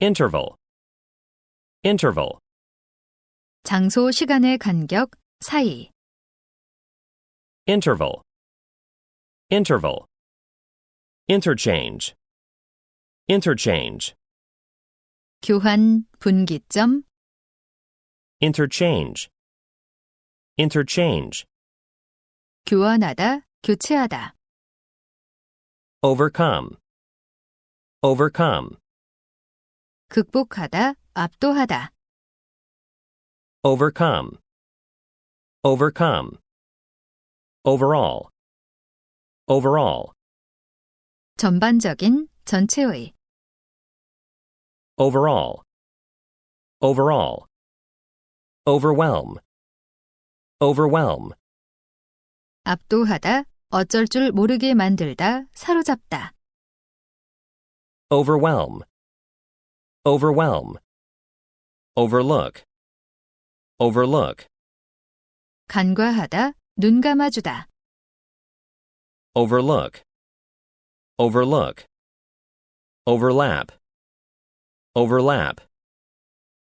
interval, interval, 장소 시간의 간격 사이. interval, interval, interchange, interchange, 교환 분기점 interchange, interchange, 교환하다 교체하다. overcome, overcome, 극복하다 압도하다. overcome, overcome, overall, overall, 전반적인 전체의 overall, overall, overwhelm, overwhelm, 압도하다 어쩔 줄 모르게 만들다 사로잡다. overwhelm, overwhelm, overlook, overlook, 간과하다 눈 감아주다. overlook, overlook, overlap, overlap,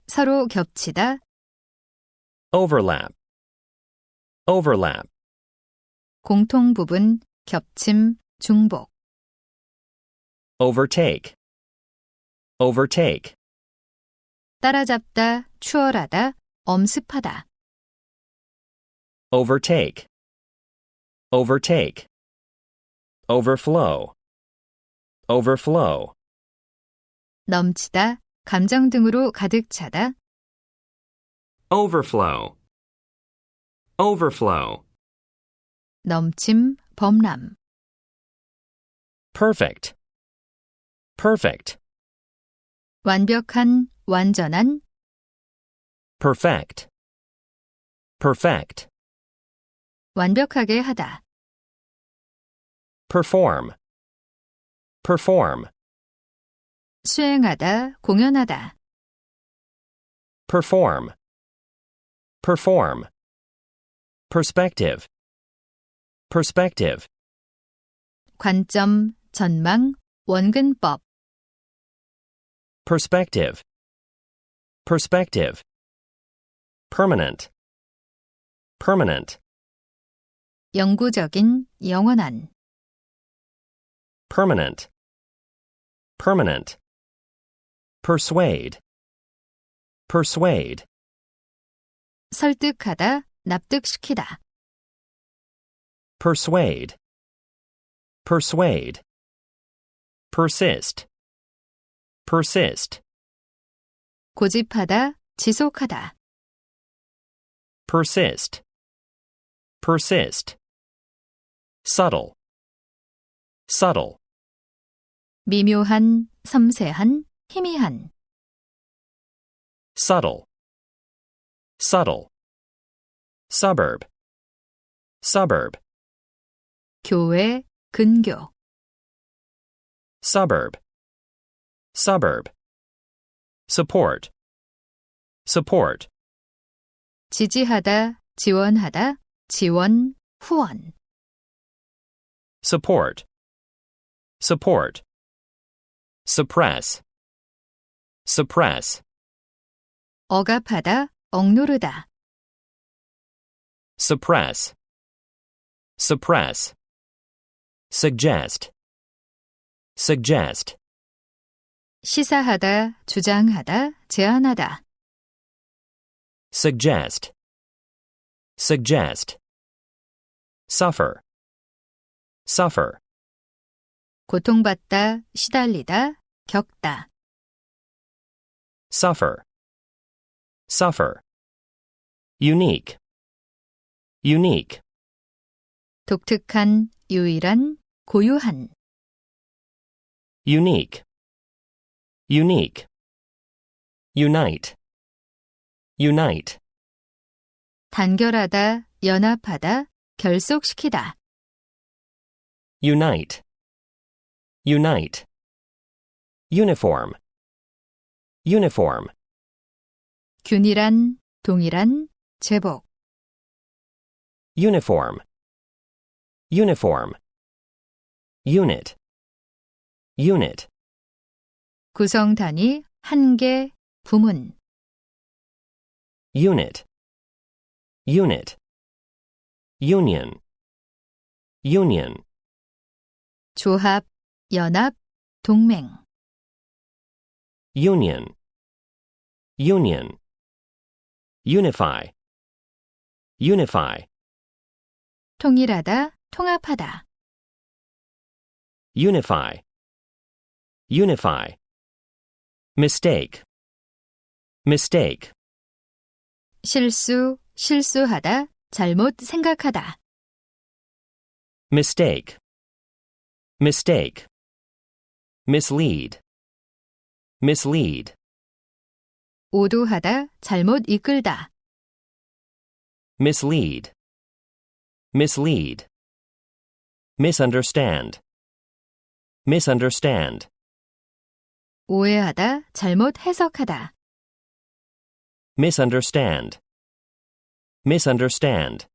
서로 겹치다 overlap, overlap, 공통 부분 겹침 중복. overtake, overtake, 따라잡다 추월하다 엄습하다. overtake, overtake, overflow, overflow, 넘치다 감정 등으로 가득 차다 overflow, overflow, 넘침 범람. perfect, perfect, 완벽한 완전한 perfect, perfect, 완벽하게 하다. perform, perform, 수행하다 공연하다. perform, perform, perspective, perspective, 관점 전망 원근법 perspective, perspective, permanent, permanent, 영구적인 영원한 permanent, permanent, persuade, persuade, 설득하다 납득시키다. persuade, persuade, persist, Persist, 고집하다 지속하다. persist, persist, subtle, subtle, 미묘한 섬세한 희미한 subtle, subtle, suburb, suburb, 교회 근교 suburb, suburb, support, support, 지지하다 지원하다 지원 후원 support, support, suppress, suppress, 억압하다 억누르다 suppress, suppress, suggest, suggest, 시사하다 주장하다 제안하다 suggest, suggest, suffer, suffer, 고통받다 시달리다 겪다 suffer, suffer, unique, unique, 독특한 유일한 고유한 unique, unique, unite, unite, 단결하다 연합하다 결속시키다 unite, unite, uniform, uniform, 균일한 동일한 제복 uniform, uniform, unit, unit, 구성 단위 한계, 부문. unit, unit, union, union, 조합, 연합, 동맹. union, union, unify, unify, 통일하다, 통합하다. unify, unify, mistake, mistake, 실수, 실수하다, 잘못 생각하다. mistake, mistake, mislead, mislead, 오도하다, 잘못 이끌다. mislead, mislead, misunderstand, misunderstand, 오해하다, 잘못 해석하다. misunderstand, misunderstand,